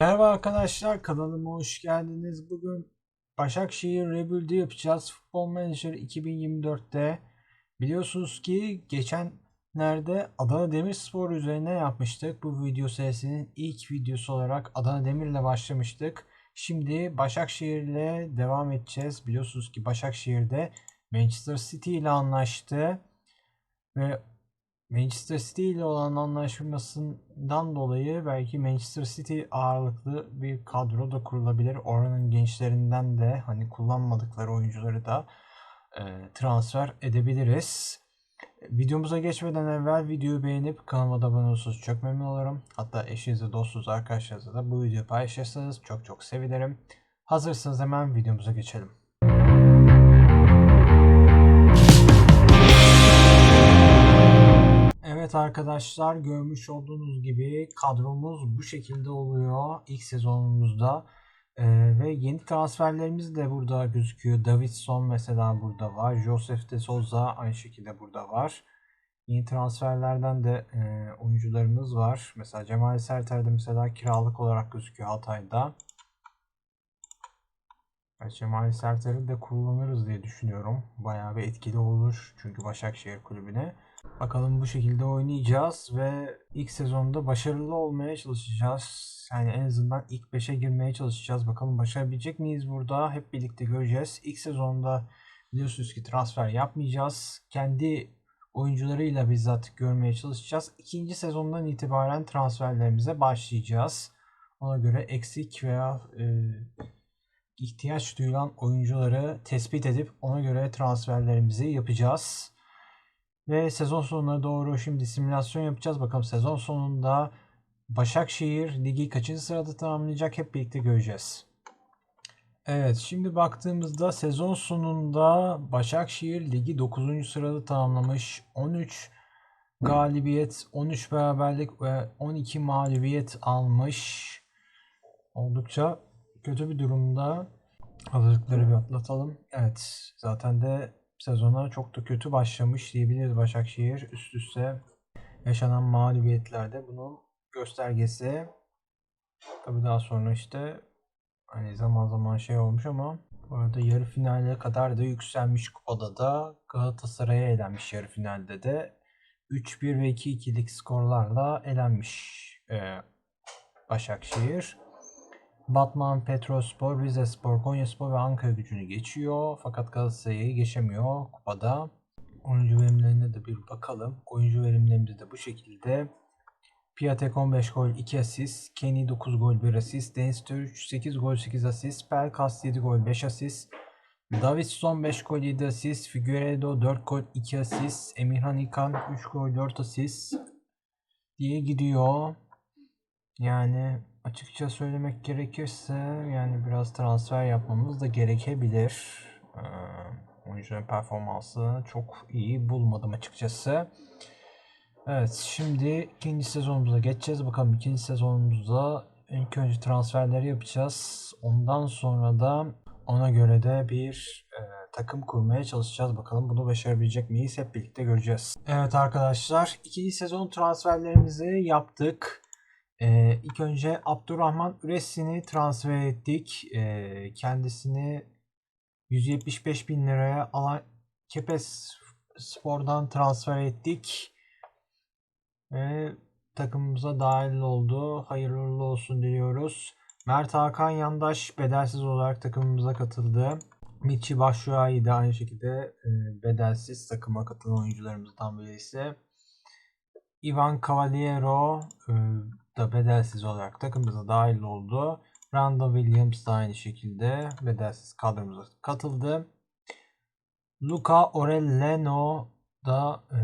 Merhaba arkadaşlar kanalıma hoş geldiniz. Bugün Başakşehir Rebuild'i yapacağız. Futbol Manager 2024'te. Biliyorsunuz ki geçenlerde Adana Demirspor üzerine yapmıştık. Bu video serisinin ilk videosu olarak Adana Demir'le başlamıştık. Şimdi Başakşehir ile devam edeceğiz. Biliyorsunuz ki Başakşehir'de Manchester City ile anlaştı. Ve Manchester City ile olan anlaşmasından dolayı belki Manchester City ağırlıklı bir kadro da kurulabilir. Oranın gençlerinden de hani kullanmadıkları oyuncuları da e, transfer edebiliriz. Videomuza geçmeden evvel videoyu beğenip kanalıma da abone olursanız çok memnun olurum. Hatta eşinize, dostunuz, arkadaşlarınızla da bu videoyu paylaşırsanız çok çok sevinirim. Hazırsanız hemen videomuza geçelim. Arkadaşlar görmüş olduğunuz gibi kadromuz bu şekilde oluyor ilk sezonumuzda. Ee, ve yeni transferlerimiz de burada gözüküyor. Davidson mesela burada var. Joseph de Souza aynı şekilde burada var. Yeni transferlerden de e, oyuncularımız var. Mesela Cemal Serter de mesela kiralık olarak gözüküyor Hatay'da. Cemal Serter'i de kullanırız diye düşünüyorum. Bayağı bir etkili olur çünkü Başakşehir kulübüne. Bakalım bu şekilde oynayacağız ve ilk sezonda başarılı olmaya çalışacağız. Yani en azından ilk 5'e girmeye çalışacağız. Bakalım başarabilecek miyiz burada? Hep birlikte göreceğiz. İlk sezonda biliyorsunuz ki transfer yapmayacağız. Kendi oyuncularıyla bizzat görmeye çalışacağız. İkinci sezondan itibaren transferlerimize başlayacağız. Ona göre eksik veya e, ihtiyaç duyulan oyuncuları tespit edip ona göre transferlerimizi yapacağız. Ve sezon sonuna doğru şimdi simülasyon yapacağız. Bakalım sezon sonunda Başakşehir ligi kaçıncı sırada tamamlayacak hep birlikte göreceğiz. Evet şimdi baktığımızda sezon sonunda Başakşehir ligi 9. sırada tamamlamış. 13 galibiyet, 13 beraberlik ve 12 mağlubiyet almış. Oldukça kötü bir durumda. Hazırlıkları bir atlatalım. Evet zaten de sezona çok da kötü başlamış diyebiliriz Başakşehir. Üst üste yaşanan mağlubiyetlerde bunun göstergesi. Tabi daha sonra işte hani zaman zaman şey olmuş ama bu arada yarı finale kadar da yükselmiş kupada da Galatasaray'a elenmiş yarı finalde de 3-1 ve 2-2'lik skorlarla elenmiş e, Başakşehir. Batman, Petrospor, Rizespor, Konyaspor ve Ankara gücünü geçiyor. Fakat Galatasaray'ı geçemiyor kupada. Oyuncu verimlerine de bir bakalım. Oyuncu verimlerimiz de bu şekilde. Piatek 15 gol 2 asist. Kenny 9 gol 1 asist. Deniz Türüç 8 gol 8 asist. Pelkas 7 gol 5 asist. Davidson 5 gol 7 asist. Figueiredo 4 gol 2 asist. Emirhan İkan 3 gol 4 asist diye gidiyor. Yani açıkça söylemek gerekirse yani biraz transfer yapmamız da gerekebilir. Ee, oyuncuların performansını çok iyi bulmadım açıkçası. Evet şimdi ikinci sezonumuza geçeceğiz. Bakalım ikinci sezonumuzda ilk önce transferleri yapacağız. Ondan sonra da ona göre de bir e, takım kurmaya çalışacağız. Bakalım bunu başarabilecek miyiz? Hep birlikte göreceğiz. Evet arkadaşlar ikinci sezon transferlerimizi yaptık. Ee, ilk önce Abdurrahman Üresi'ni transfer ettik. Ee, kendisini 175 bin liraya alan Kepes Spor'dan transfer ettik. Ve takımımıza dahil oldu. Hayırlı olsun diliyoruz. Mert Hakan Yandaş bedelsiz olarak takımımıza katıldı. Michi Başuay'ı da aynı şekilde e, bedelsiz takıma katılan oyuncularımızdan birisi. Ivan Cavaliero e, da bedelsiz olarak takımımıza dahil oldu. Randall Williams da aynı şekilde bedelsiz kadromuza katıldı. Luca Orellano da e,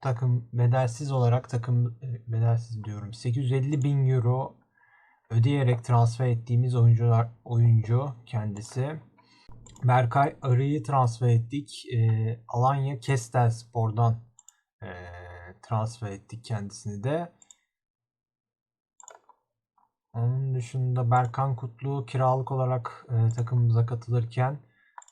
takım bedelsiz olarak takım e, bedelsiz diyorum 850 bin euro ödeyerek transfer ettiğimiz oyuncular oyuncu kendisi. Berkay Arı'yı transfer ettik. E, Alanya Kestel Spor'dan e, transfer ettik kendisini de. Onun dışında Berkan Kutlu kiralık olarak e, takımımıza katılırken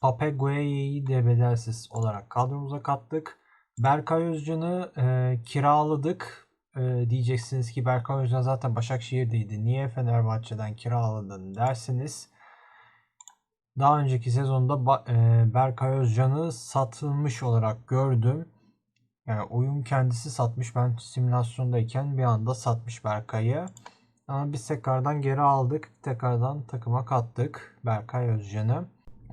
Pape Gueye'yi de bedelsiz olarak kadromuza kattık. Berkay Özcan'ı e, kiraladık. e, diyeceksiniz ki Berkay Özcan zaten Başakşehir'deydi. Niye Fenerbahçe'den kiraladın dersiniz. Daha önceki sezonda e, Berkay Özcan'ı satılmış olarak gördüm. Yani oyun kendisi satmış. Ben simülasyondayken bir anda satmış Berkay'ı. Ama biz tekrardan geri aldık. Tekrardan takıma kattık Berkay Özcan'ı.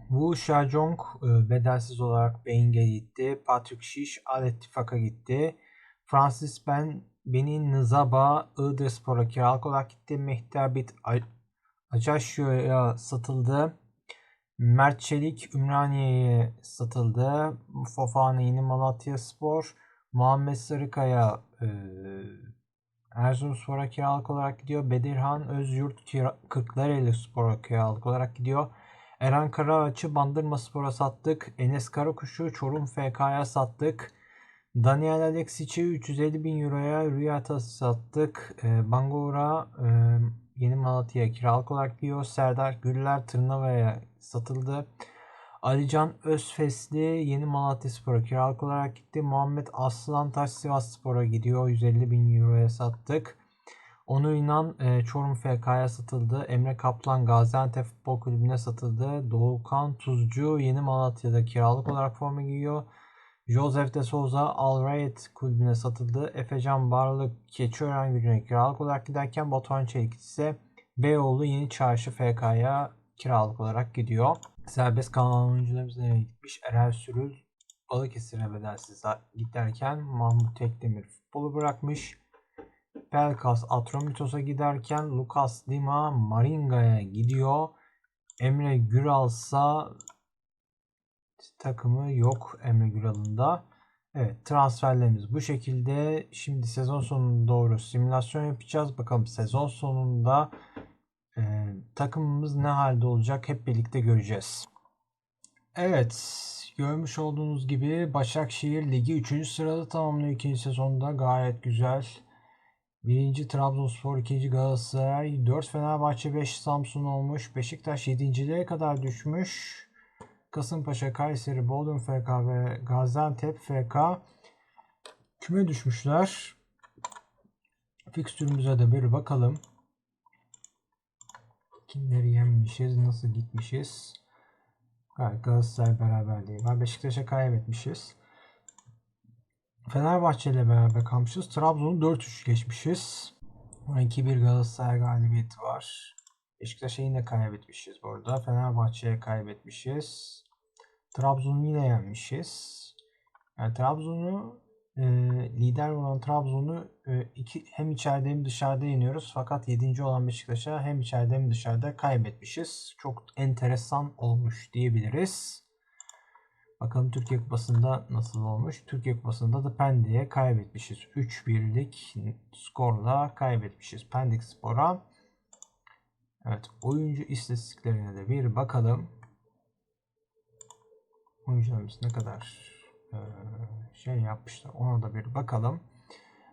Wu Xiaojong e, bedelsiz olarak Being'e gitti. Patrick Şiş Al gitti. Francis Ben Benin Nızaba Iğdır Spor'a kiralık olarak gitti. Mehdi Abid Acaşyo'ya satıldı. Mert Çelik Ümraniye'ye satıldı. Fofana yeni Malatya Spor. Muhammed Sarıkaya e, Erzurumspor'a kiralık olarak gidiyor. Bedirhan Özyurt kira, Kırklareli Spor'a kiralık olarak gidiyor. Eren Karaağaç'ı Bandırma Spor'a sattık. Enes Karakuş'u Çorum FK'ya sattık. Daniel Alexic'i 350 bin euroya Rüyat'a sattık. E, Bangura e, Yeni Malatya'ya kiralık olarak gidiyor. Serdar Güller Tırnava'ya satıldı. Alican Özfesli Yeni Malatya Spor'a kiralık olarak gitti. Muhammed Aslantaş Sivas Spor'a gidiyor. 150 bin euroya sattık. Onur İnan e, Çorum FK'ya satıldı. Emre Kaplan Gaziantep Futbol Kulübü'ne satıldı. Doğukan Tuzcu Yeni Malatya'da kiralık olarak forma giyiyor. Joseph de Souza Al Rayed kulübüne satıldı. Efecan Barlık Keçiören gücüne kiralık olarak giderken Batuhan Çelik ise Beyoğlu Yeni Çarşı FK'ya kiralık olarak gidiyor. Serbest kalan oyuncularımız nereye gitmiş? Erel Sürül Balıkesir'e bedelsiz giderken Mahmut Tekdemir futbolu bırakmış. Pelkas Atromitos'a giderken Lucas Lima Maringa'ya gidiyor. Emre Güralsa takımı yok Emre Güral'ın da. Evet transferlerimiz bu şekilde. Şimdi sezon sonuna doğru simülasyon yapacağız. Bakalım sezon sonunda e, takımımız ne halde olacak hep birlikte göreceğiz. Evet görmüş olduğunuz gibi Başakşehir Ligi 3. sırada tamamlıyor ikinci sezonda gayet güzel. 1. Trabzonspor, 2. Galatasaray, 4 Fenerbahçe, 5 Samsun olmuş. Beşiktaş 7.liğe kadar düşmüş. Kasımpaşa, Kayseri, Bodrum FK ve Gaziantep FK küme düşmüşler. Fikstürümüze de bir bakalım. Kimleri yenmişiz, nasıl gitmişiz. Galatasaray beraberliği var. Beşiktaş'a kaybetmişiz. Fenerbahçe ile beraber kalmışız. Trabzon'u 4-3 geçmişiz. 2-1 Galatasaray galibiyeti var. Beşiktaş'a yine kaybetmişiz bu arada. Fenerbahçe'ye kaybetmişiz. Trabzon'u yine yenmişiz. Yani Trabzon'u e, lider olan Trabzon'u e, iki, hem içeride hem dışarıda yeniyoruz. Fakat 7. olan Beşiktaş'a hem içeride hem dışarıda kaybetmişiz. Çok enteresan olmuş diyebiliriz. Bakalım Türkiye Kupası'nda nasıl olmuş. Türkiye Kupası'nda da Pendik'e kaybetmişiz. 3-1'lik skorla kaybetmişiz Pendik Spor'a. Evet oyuncu istatistiklerine de bir bakalım. Oyuncularımız ne kadar şey yapmışlar ona da bir bakalım.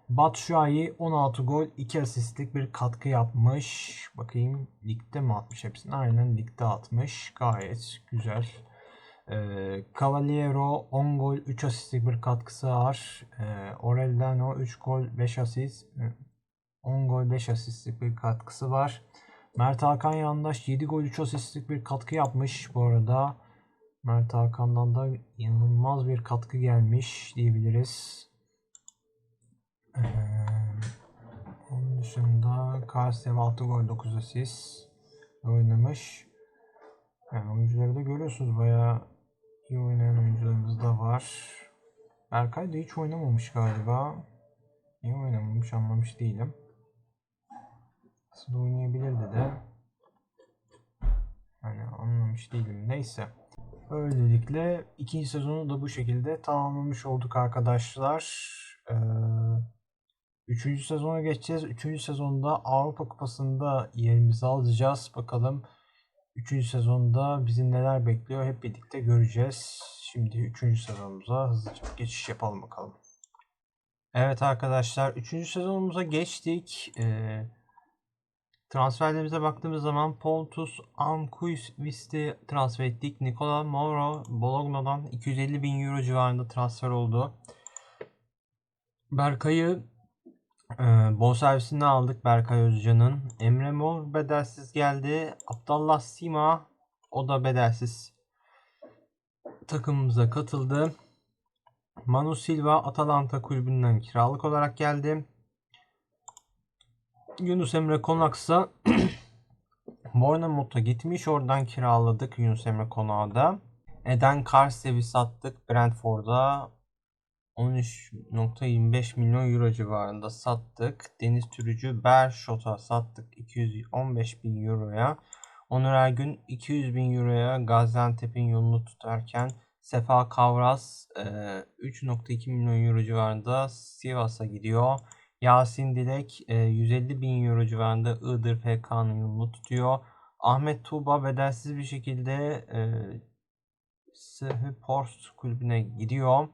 Batshuayi 16 gol 2 asistlik bir katkı yapmış. Bakayım ligde mi atmış hepsini? Aynen ligde atmış. Gayet güzel. E, Cavaliero 10 gol 3 asistlik bir katkısı var. E, Orellano 3 gol 5 asist. 10 gol 5 asistlik bir katkısı var. Mert Hakan Yandaş 7 gol 3 asistlik bir katkı yapmış bu arada. Mert Hakan'dan da inanılmaz bir katkı gelmiş diyebiliriz. Ee, onun dışında Karsev 6 gol 9 asist oynamış. Yani oyuncuları da görüyorsunuz bayağı iyi oynayan oyuncularımız da var. Berkay da hiç oynamamış galiba. Niye oynamamış anlamış değilim. Aslında oynayabilirdi de. Yani anlamış değilim. Neyse. Böylelikle ikinci sezonu da bu şekilde tamamlamış olduk arkadaşlar. Ee, üçüncü sezona geçeceğiz. Üçüncü sezonda Avrupa Kupası'nda yerimizi alacağız. Bakalım üçüncü sezonda bizi neler bekliyor hep birlikte göreceğiz. Şimdi üçüncü sezonumuza hızlıca geçiş yapalım bakalım. Evet arkadaşlar üçüncü sezonumuza geçtik. Ee, Transferlerimize baktığımız zaman Pontus Anquist'i transfer ettik. Nikola Mauro Bologna'dan 250 bin euro civarında transfer oldu. Berkay'ı Ee, bonservisini aldık Berkay Özcan'ın. Emre Mor bedelsiz geldi. Abdallah Sima o da bedelsiz takımımıza katıldı. Manu Silva Atalanta kulübünden kiralık olarak geldi. Yunus Emre Konaksa Bournemouth'a gitmiş. Oradan kiraladık Yunus Emre Konak'ı da. Eden Karsev'i sattık Brentford'a. 13.25 milyon euro civarında sattık. Deniz Türücü Bershot'a sattık 215 bin euroya. Onur Ergün 200 bin euroya Gaziantep'in yolunu tutarken Sefa Kavras 3.2 milyon euro civarında Sivas'a gidiyor. Yasin Dilek 150 bin euro civarında Iğdır PK'nın yolunu tutuyor. Ahmet Tuğba bedelsiz bir şekilde Sıhhi Porst kulübüne gidiyor.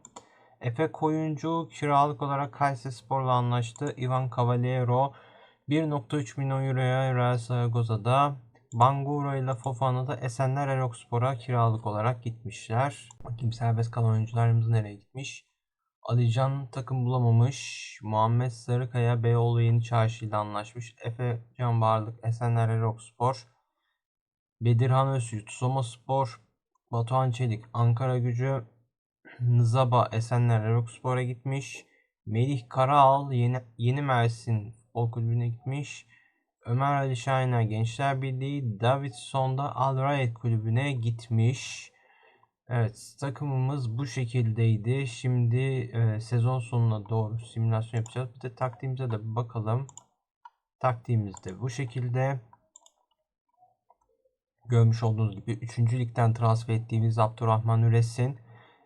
Efe Koyuncu kiralık olarak Kayseri Spor'la anlaştı. Ivan Cavaliero 1.3 milyon euroya Real Zaragoza'da. Bangura ile Fofana da Esenler Erokspor'a kiralık olarak gitmişler. Bakayım serbest kalan oyuncularımız nereye gitmiş? Alican takım bulamamış. Muhammed Sarıkaya Beyoğlu Yeni Çarşı ile anlaşmış. Efe Can Bağırlık Esenler Erokspor. Bedirhan Özgürt Soma Spor. Batuhan Çelik Ankara Gücü. Nızaba Esenler Erokspor'a gitmiş. Melih Karaal Yeni, Yeni Mersin Futbol Kulübü'ne gitmiş. Ömer Ali Şahiner Gençler Birliği Davidson da Al Rayed Kulübü'ne gitmiş. Evet takımımız bu şekildeydi. Şimdi e, sezon sonuna doğru simülasyon yapacağız. Bir de taktiğimize de bakalım. Taktiğimiz de bu şekilde. Görmüş olduğunuz gibi 3. ligden transfer ettiğimiz Abdurrahman Üresin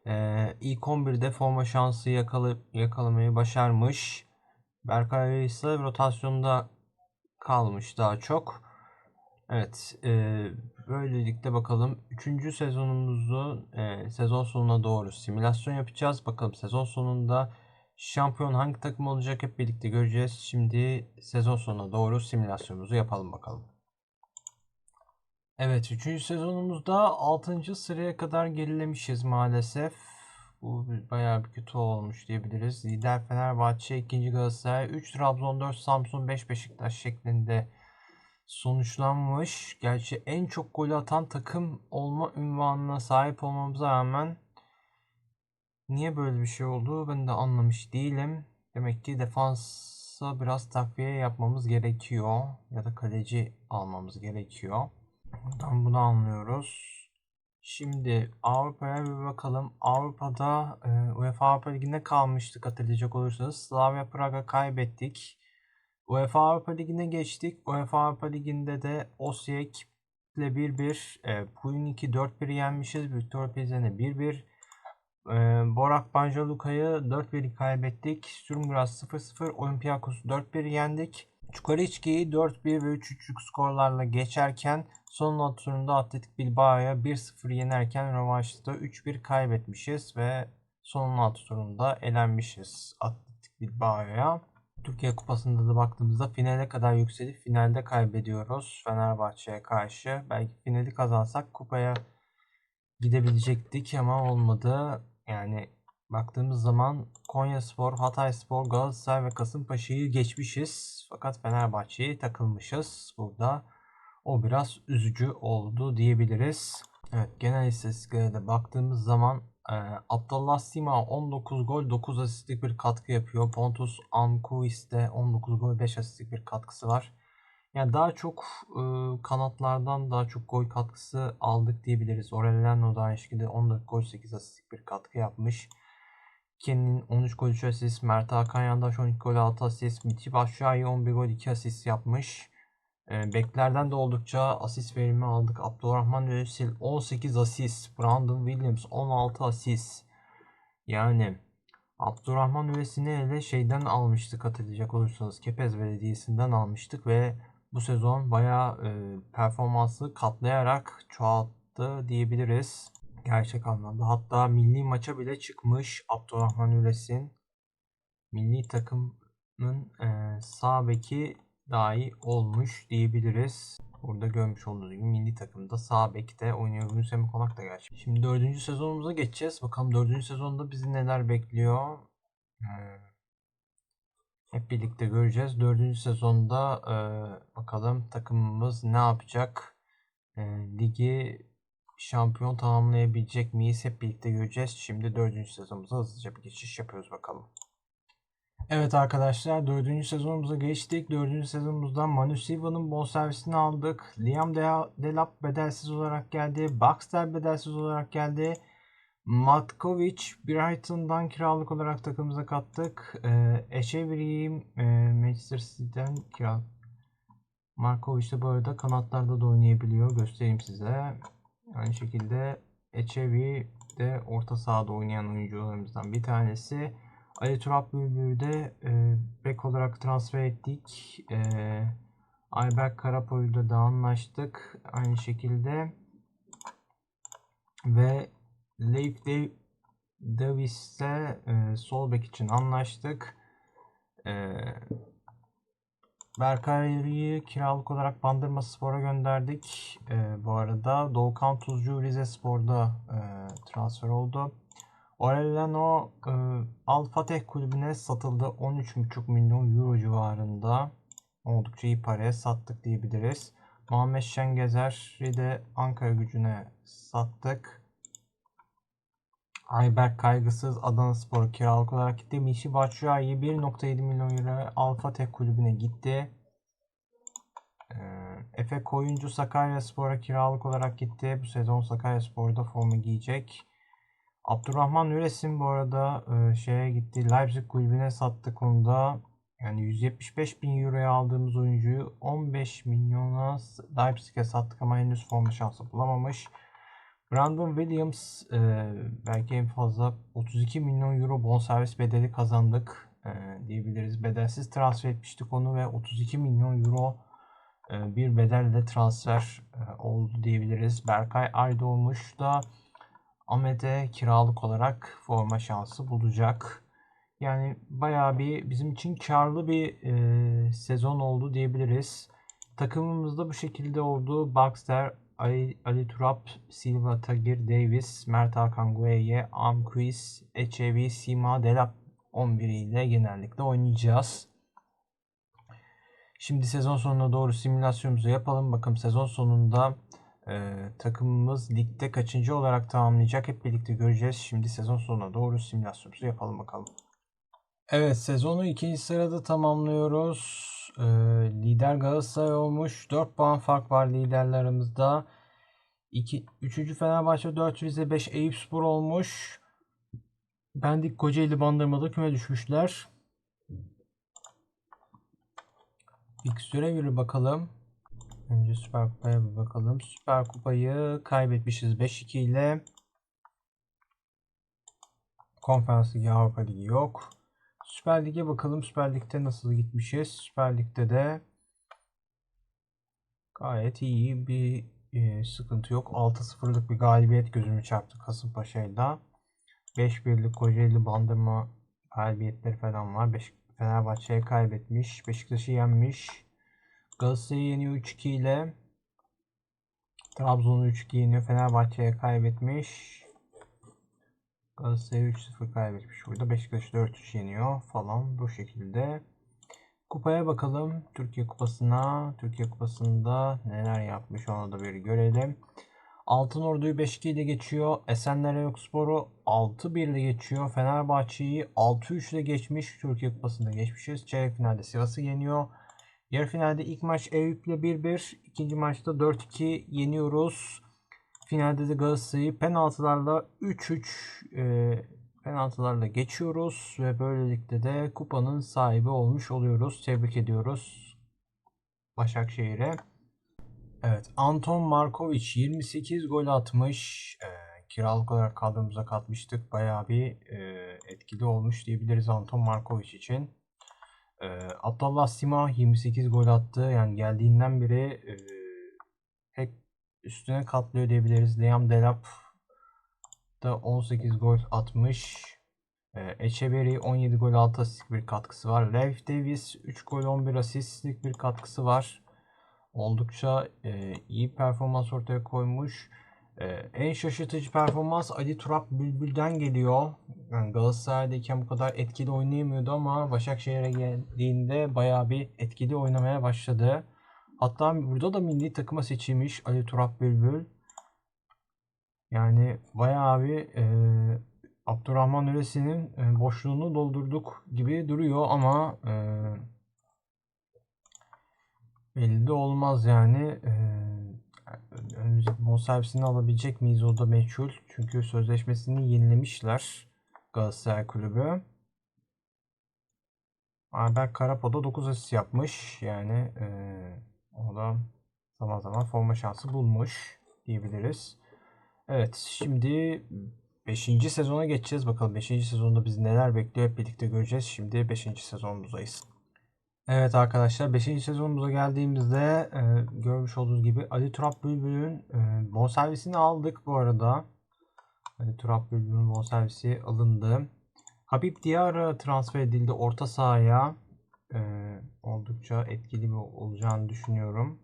ee, ilk 11'de forma şansı yakalı, yakalamayı başarmış. Berkay ise rotasyonda kalmış daha çok. Evet. E, böylelikle bakalım. Üçüncü sezonumuzu e, sezon sonuna doğru simülasyon yapacağız. Bakalım sezon sonunda şampiyon hangi takım olacak hep birlikte göreceğiz. Şimdi sezon sonuna doğru simülasyonumuzu yapalım bakalım. Evet 3. sezonumuzda 6. sıraya kadar gerilemişiz maalesef. Bu bayağı bir kötü olmuş diyebiliriz. Lider Fenerbahçe, 2. Galatasaray, 3 Trabzon, 4 Samsun, 5 Beşiktaş şeklinde sonuçlanmış. Gerçi en çok gol atan takım olma ünvanına sahip olmamıza rağmen niye böyle bir şey oldu ben de anlamış değilim. Demek ki defansa biraz takviye yapmamız gerekiyor ya da kaleci almamız gerekiyor. Buradan bunu anlıyoruz. Şimdi Avrupa'ya bir bakalım. Avrupa'da e, UEFA Avrupa Ligi'nde kalmıştık hatırlayacak olursanız. Slavia Praga kaybettik. UEFA Avrupa Ligi'ne geçtik. UEFA Avrupa Ligi'nde de Osijek ile 1-1. E, Puynik'i 4-1 yenmişiz. Victor Pilsen'e 1-1. E, Borak Banjaluka'yı 4-1 kaybettik. Sturm Graz 0-0. Olympiakos'u 4-1 yendik. Çukariçki'yi 4-1 ve 3-3'lük skorlarla geçerken son alt turunda Atletik Bilbao'ya 1-0 yenerken rövanşta 3-1 kaybetmişiz ve son alt turunda elenmişiz Atletik Bilbao'ya. Türkiye Kupası'nda da baktığımızda finale kadar yükselip finalde kaybediyoruz Fenerbahçe'ye karşı. Belki finali kazansak kupaya gidebilecektik ama olmadı. Yani baktığımız zaman Konya Spor, Hatay Spor, Galatasaray ve Kasımpaşa'yı geçmişiz. Fakat Fenerbahçe'yi takılmışız burada. O biraz üzücü oldu diyebiliriz. Evet genel istatistiklere de baktığımız zaman e, Abdullah Sima 19 gol 9 asistlik bir katkı yapıyor. Pontus Ankuis de 19 gol 5 asistlik bir katkısı var. Yani daha çok e, kanatlardan daha çok gol katkısı aldık diyebiliriz. Aureliano da aynı şekilde 14 gol 8 asistlik bir katkı yapmış. Ken'in 13 gol 3 asist, Mert Hakan Yandaş 12 gol 6 asist, Miti Başşuay 11 gol 2 asist yapmış. E, beklerden de oldukça asist verimi aldık. Abdurrahman Özil 18 asist, Brandon Williams 16 asist. Yani Abdurrahman Üvesini ele şeyden almıştık hatırlayacak olursanız. Kepez Belediyesi'nden almıştık ve bu sezon bayağı e, performansı katlayarak çoğalttı diyebiliriz. Gerçek anlamda. Hatta milli maça bile çıkmış Abdurrahman Üresin. Milli takımın e, sağ beki dahi olmuş diyebiliriz. Burada görmüş olduğunuz gibi milli takımda sağ bekte oynuyor. Emre Konak da gerçi. Şimdi dördüncü sezonumuza geçeceğiz. Bakalım dördüncü sezonda bizi neler bekliyor. Hmm. hep birlikte göreceğiz. Dördüncü sezonda e, bakalım takımımız ne yapacak? E, ligi şampiyon tamamlayabilecek miyiz? Hep birlikte göreceğiz. Şimdi dördüncü sezonumuza hızlıca bir geçiş yapıyoruz bakalım. Evet arkadaşlar dördüncü sezonumuza geçtik. Dördüncü sezonumuzda Manu Silva'nın bonservisini aldık. Liam Delap bedelsiz olarak geldi. Baxter bedelsiz olarak geldi. Matkovic Brighton'dan kiralık olarak takımımıza kattık. Ee, Echeverry'i e, Manchester City'den kiralık. Markovic de bu arada kanatlarda da oynayabiliyor. Göstereyim size. Aynı şekilde Echeverry de orta sahada oynayan oyuncularımızdan bir tanesi. Ali Turap Bülbül'ü de e, bek olarak transfer ettik. E, Ayberk Karapoy'la da anlaştık. Aynı şekilde ve Leif Davis'le e, sol bek için anlaştık. E, Berkay'ı kiralık olarak Bandırma Spor'a gönderdik. E, bu arada Doğukan Tuzcu Rize Spor'da e, transfer oldu. Aureliano e, Al kulübüne satıldı. 13,5 milyon euro civarında. Oldukça iyi paraya sattık diyebiliriz. Muhammed Şengezer'i de Ankara gücüne sattık. Ayberk Kaygısız Adana Spor kiralık olarak gitti. Mişi Batshuayi 1.7 milyon euro Al Fateh kulübüne gitti. Ee, Efe Koyuncu Sakarya Spor'a kiralık olarak gitti. Bu sezon Sakarya Spor'da formu giyecek. Abdurrahman Üresim bu arada e, şeye gitti. Leipzig kulübüne sattık onu da. Yani 175 bin euroya aldığımız oyuncuyu 15 milyona Leipzig'e sattık ama henüz forma şansı bulamamış. Brandon Williams e, belki en fazla 32 milyon euro bonservis bedeli kazandık e, diyebiliriz. Bedelsiz transfer etmiştik onu ve 32 milyon euro e, bir bedelle transfer e, oldu diyebiliriz. Berkay Aydoğmuş da Ahmet'e kiralık olarak forma şansı bulacak. Yani bayağı bir bizim için karlı bir e, sezon oldu diyebiliriz. Takımımızda bu şekilde oldu. Baxter, Ali, Ali Turap, Silva Tagir, Davis, Mert Hakan Gueye, Amquiz, Echevi, Sima, Delap 11 ile genellikle oynayacağız. Şimdi sezon sonuna doğru simülasyonumuzu yapalım. Bakın sezon sonunda e, takımımız ligde kaçıncı olarak tamamlayacak hep birlikte göreceğiz. Şimdi sezon sonuna doğru simülasyonumuzu yapalım bakalım. Evet sezonu ikinci sırada tamamlıyoruz. Ee, lider Galatasaray olmuş. 4 puan fark var liderlerimizde. 2, 3. Fenerbahçe 4 Rize 5 Eyüpspor olmuş. Bendik Kocaeli Bandırma'da küme düşmüşler. İlk süre göre bakalım. Önce Süper Kupa'ya bir bakalım. Süper Kupa'yı kaybetmişiz 5-2 ile. Konferans Ligi Avrupa Ligi yok. Süper Lig'e bakalım. Süper Lig'de nasıl gitmişiz? Süper Lig'de de gayet iyi bir e, sıkıntı yok. 6-0'lık bir galibiyet gözümü çarptı Kasımpaşa'yla. 5-1'lik Kocaeli Bandırma galibiyetleri falan var. Beş, Fenerbahçe'ye kaybetmiş. Beşiktaş'ı yenmiş. Galatasaray'ı yeniyor 3-2 ile. Trabzon'u 3-2 yeniyor. Fenerbahçe'ye kaybetmiş. Galatasaray 3-0 kaybetmiş burada. Beşiktaş 4-3 yeniyor falan bu şekilde. Kupaya bakalım. Türkiye Kupası'na. Türkiye Kupası'nda neler yapmış onu da bir görelim. Altın Ordu'yu 5-2 ile geçiyor. Esenler Eyüpspor'u 6-1 ile geçiyor. Fenerbahçe'yi 6-3 ile geçmiş. Türkiye Kupası'nda geçmişiz. Çeyrek finalde Sivas'ı yeniyor. Yarı finalde ilk maç Eyüp'le 1-1. ikinci maçta 4-2 yeniyoruz. Finalde de Galatasaray'ı penaltılarla 3-3 e, penaltılarla geçiyoruz ve böylelikle de kupanın sahibi olmuş oluyoruz. Tebrik ediyoruz Başakşehir'e. Evet, Anton Markovic 28 gol atmış. E, kiralık olarak kadromuza katmıştık. Bayağı bir e, etkili olmuş diyebiliriz Anton Markovic için. E, Abdullah Sima 28 gol attı. Yani geldiğinden beri e, pek üstüne katlıyor diyebiliriz. Liam Delap da 18 gol atmış. E, Echeverry 17 gol 6 asistlik bir katkısı var. Lev Davis 3 gol 11 asistlik bir katkısı var. Oldukça e, iyi performans ortaya koymuş. Ee, en şaşırtıcı performans Ali Turap Bülbül'den geliyor. Yani Galatasaray'dayken bu kadar etkili oynayamıyordu ama Başakşehir'e geldiğinde bayağı bir etkili oynamaya başladı. Hatta burada da milli takıma seçilmiş Ali Turap Bülbül. Yani bayağı bir e, Abdurrahman Öresi'nin e, boşluğunu doldurduk gibi duruyor ama e, belli de olmaz yani. E, önümüzdeki bonservisini alabilecek miyiz o da meçhul. Çünkü sözleşmesini yenilemişler Galatasaray Kulübü. Albert Karapo da 9 asist yapmış. Yani e, o da zaman zaman forma şansı bulmuş diyebiliriz. Evet şimdi 5. sezona geçeceğiz. Bakalım 5. sezonda bizi neler bekliyor hep birlikte göreceğiz. Şimdi 5. sezonumuzdayız. Evet arkadaşlar 5. sezonumuza geldiğimizde e, görmüş olduğunuz gibi Ali Turap Bülbül'ün e, bonservisini aldık bu arada. Ali Turap Bülbül'ün bonservisi alındı. Habib Diarra transfer edildi orta sahaya. E, oldukça etkili bir olacağını düşünüyorum.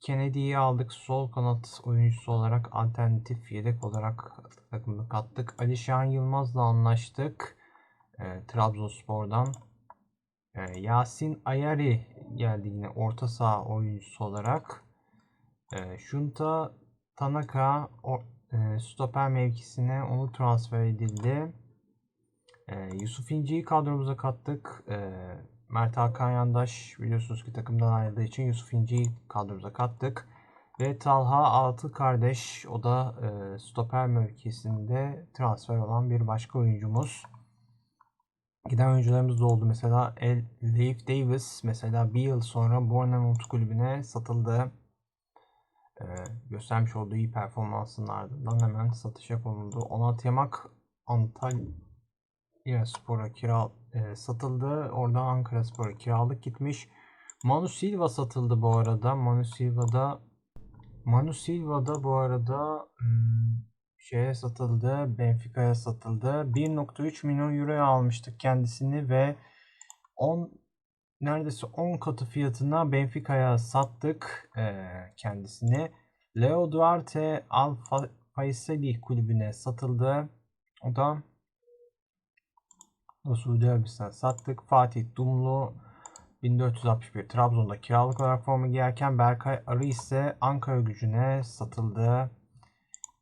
Kennedy'yi aldık. Sol kanat oyuncusu olarak alternatif yedek olarak takımda kattık. Ali Şahan Yılmaz'la anlaştık. E, Trabzonspor'dan. E, Yasin Ayari geldi yine orta saha oyuncusu olarak. E, Shunta Tanaka e, stoper mevkisine onu transfer edildi. E, Yusuf İnci'yi kadromuza kattık. Mert Hakan Yandaş biliyorsunuz ki takımdan ayrıldığı için Yusuf İnci'yi kadromuza kattık. Ve Talha Altı kardeş o da e, stoper mevkisinde transfer olan bir başka oyuncumuz. Giden oyuncularımız da oldu. Mesela El Leif Davis mesela bir yıl sonra Bournemouth kulübüne satıldı. Ee, göstermiş olduğu iyi performansının ardından hemen satışa konuldu. Onat Yamak Antalya Spor'a kira e, satıldı. Oradan Ankara Spor'a kiralık gitmiş. Manu Silva satıldı bu arada. Manu Silva'da Manu Silva'da bu arada hmm, şeye satıldı. Benfica'ya satıldı. 1.3 milyon euroya almıştık kendisini ve 10 neredeyse 10 katı fiyatına Benfica'ya sattık e, kendisini. Leo Duarte Al Faysali kulübüne satıldı. O da Suudi Arabistan sattık. Fatih Dumlu 1461 Trabzon'da kiralık olarak forma giyerken Berkay Arı ise Ankara gücüne satıldı.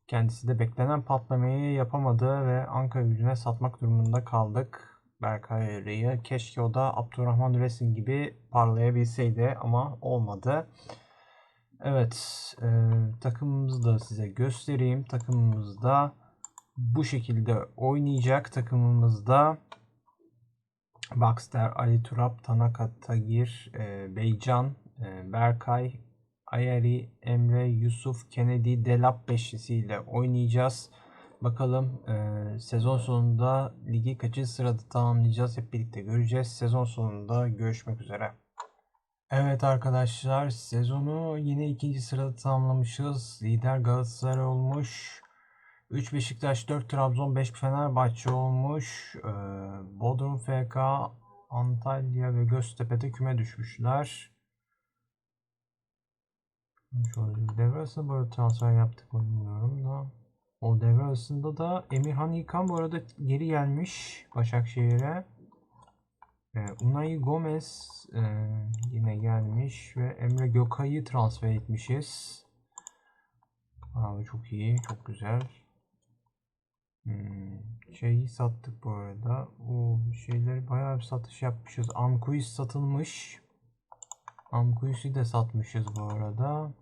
Kendisi de beklenen patlamayı yapamadı ve Ankara gücüne satmak durumunda kaldık. Berkay Arı'yı. Keşke o da Abdurrahman Resim gibi parlayabilseydi ama olmadı. Evet e, takımımızı da size göstereyim. Takımımızda bu şekilde oynayacak takımımızda Baxter, Ali Turap, Tanaka Tagir, e, Beycan, e, Berkay, Ayari, Emre, Yusuf, Kennedy, Delap beşlisiyle oynayacağız. Bakalım e, sezon sonunda ligi kaçıncı sırada tamamlayacağız hep birlikte göreceğiz. Sezon sonunda görüşmek üzere. Evet arkadaşlar sezonu yine ikinci sırada tamamlamışız. Lider Galatasaray olmuş. 3 Beşiktaş, 4 Trabzon, 5 Fenerbahçe olmuş. Ee, Bodrum FK, Antalya ve Göztepe'de küme düşmüşler. Şöyle devre arasında böyle transfer yaptık mı bilmiyorum da. O devre arasında da Emirhan İlkan bu arada geri gelmiş Başakşehir'e. Ee, Unai Gomez e, yine gelmiş ve Emre Gökay'ı transfer etmişiz. Abi çok iyi, çok güzel. Hmm, şeyi sattık bu arada. O şeyleri bayağı bir satış yapmışız. Amkuis satılmış. Amkuis'i de satmışız bu arada.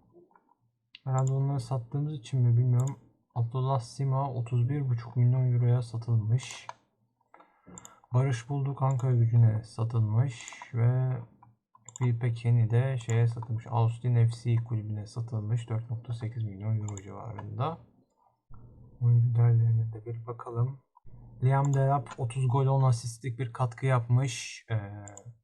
Herhalde onları sattığımız için mi bilmiyorum. Abdullah Sima 31,5 milyon euroya satılmış. Barış Bulduk Ankara gücüne satılmış ve Philippe Kenny de şeye satılmış. Austin FC kulübüne satılmış 4.8 milyon euro civarında. Oyuncu değerlerine de bir bakalım. Liam Delap 30 gol 10 asistlik bir katkı yapmış. Ee,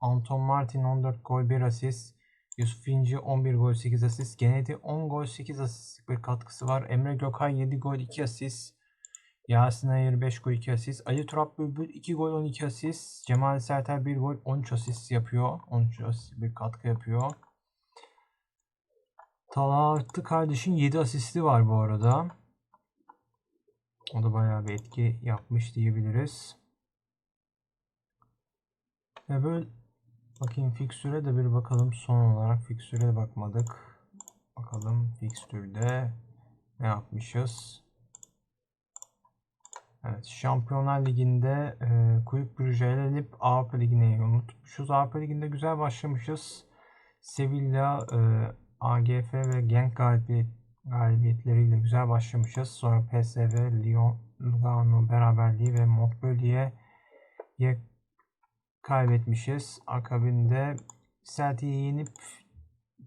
Anton Martin 14 gol 1 asist. Yusuf İnci 11 gol 8 asist. Genedi 10 gol 8 asistlik bir katkısı var. Emre Gökay 7 gol 2 asist. Yasin Ayır 5 gol 2 asist. Ali Turap Bülbül 2 gol 12 asist. Cemal Serter 1 gol 13 asist yapıyor. 13 asist bir katkı yapıyor. Talatlı kardeşin 7 asisti var bu arada. O da bayağı bir etki yapmış diyebiliriz. Ve böyle bakayım fikstüre de bir bakalım. Son olarak fikstüre bakmadık. Bakalım fikstürde ne yapmışız? Evet, Şampiyonlar Ligi'nde e, Kulüp Brugge'yle elenip Avrupa Ligi'ne unutmuşuz. Avrupa Ligi'nde güzel başlamışız. Sevilla, e, AGF ve Genk galibiyet, galibiyetleriyle güzel başlamışız. Sonra PSV, Lyon, Lugano beraberliği ve Montpellier'e kaybetmişiz. Akabinde Celtic'i yenip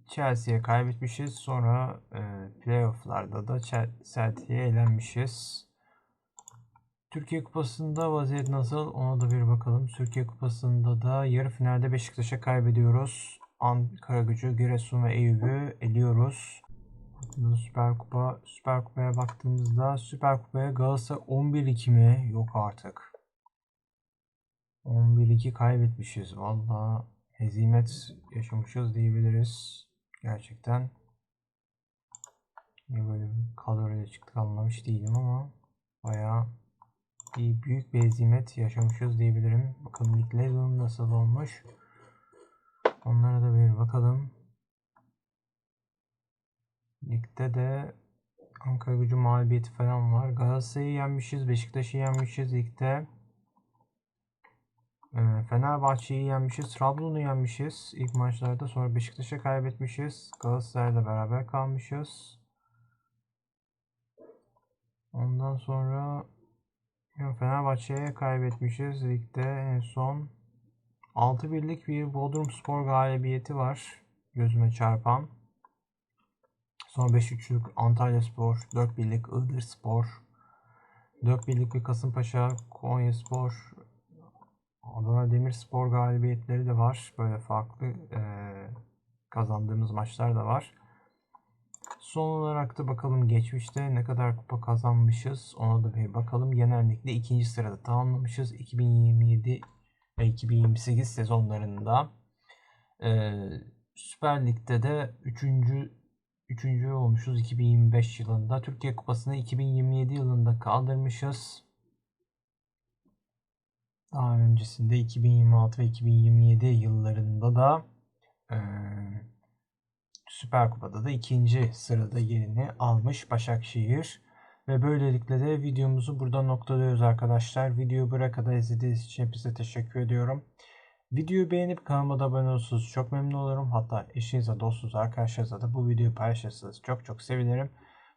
Chelsea'ye kaybetmişiz. Sonra e, playoff'larda da Celtic'e elenmişiz. Türkiye Kupası'nda vaziyet nasıl? Ona da bir bakalım. Türkiye Kupası'nda da yarı finalde Beşiktaş'a kaybediyoruz. Ankara Gücü, Giresun ve Eyüp'ü eliyoruz. Süper Kupa, Süper Kupa'ya baktığımızda Süper Kupa'ya Galatasaray 11-2 mi? Yok artık. 11-2 kaybetmişiz. Valla hezimet yaşamışız diyebiliriz. Gerçekten. Niye böyle bir kadroyla çıktık anlamış değilim ama bayağı bir büyük bir hezimet yaşamışız diyebilirim. Bakalım ligler durum nasıl olmuş. Onlara da bir bakalım. Ligde de Ankara gücü mağlubiyeti falan var. Galatasaray'ı yenmişiz. Beşiktaş'ı yenmişiz ligde. Ee, Fenerbahçe'yi yenmişiz. Trabzon'u yenmişiz ilk maçlarda. Sonra Beşiktaş'a kaybetmişiz. Galatasaray'la beraber kalmışız. Ondan sonra Fenerbahçe'ye kaybetmişiz. Ligde en son 6 birlik bir Bodrum Spor galibiyeti var. Gözüme çarpan. Sonra 5-3'lük Antalya Spor, 4 birlik Iğdır Spor, 4 birlik bir Kasımpaşa, Konya Spor, Adana Demirspor galibiyetleri de var. Böyle farklı e, kazandığımız maçlar da var. Son olarak da bakalım geçmişte ne kadar kupa kazanmışız. Ona da bir bakalım. Genellikle ikinci sırada tamamlamışız. 2027 ve 2028 sezonlarında. E, Süper Lig'de de 3. Üçüncü olmuşuz 2025 yılında. Türkiye Kupası'nı 2027 yılında kaldırmışız. Daha öncesinde 2026 ve 2027 yıllarında da e, Süper Kupa'da da ikinci sırada yerini almış Başakşehir. Ve böylelikle de videomuzu burada noktalıyoruz arkadaşlar. Videoyu buraya kadar izlediğiniz için hepinize teşekkür ediyorum. Videoyu beğenip kanalıma da abone olursanız çok memnun olurum. Hatta eşinize, dostunuza, arkadaşlarınıza da bu videoyu paylaşırsanız çok çok sevinirim.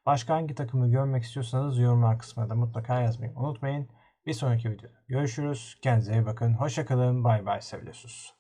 Başka hangi takımı görmek istiyorsanız yorumlar kısmına da mutlaka yazmayı unutmayın. Bir sonraki videoda görüşürüz. Kendinize iyi bakın. Hoşçakalın. Bay bay. Seviyorsunuz.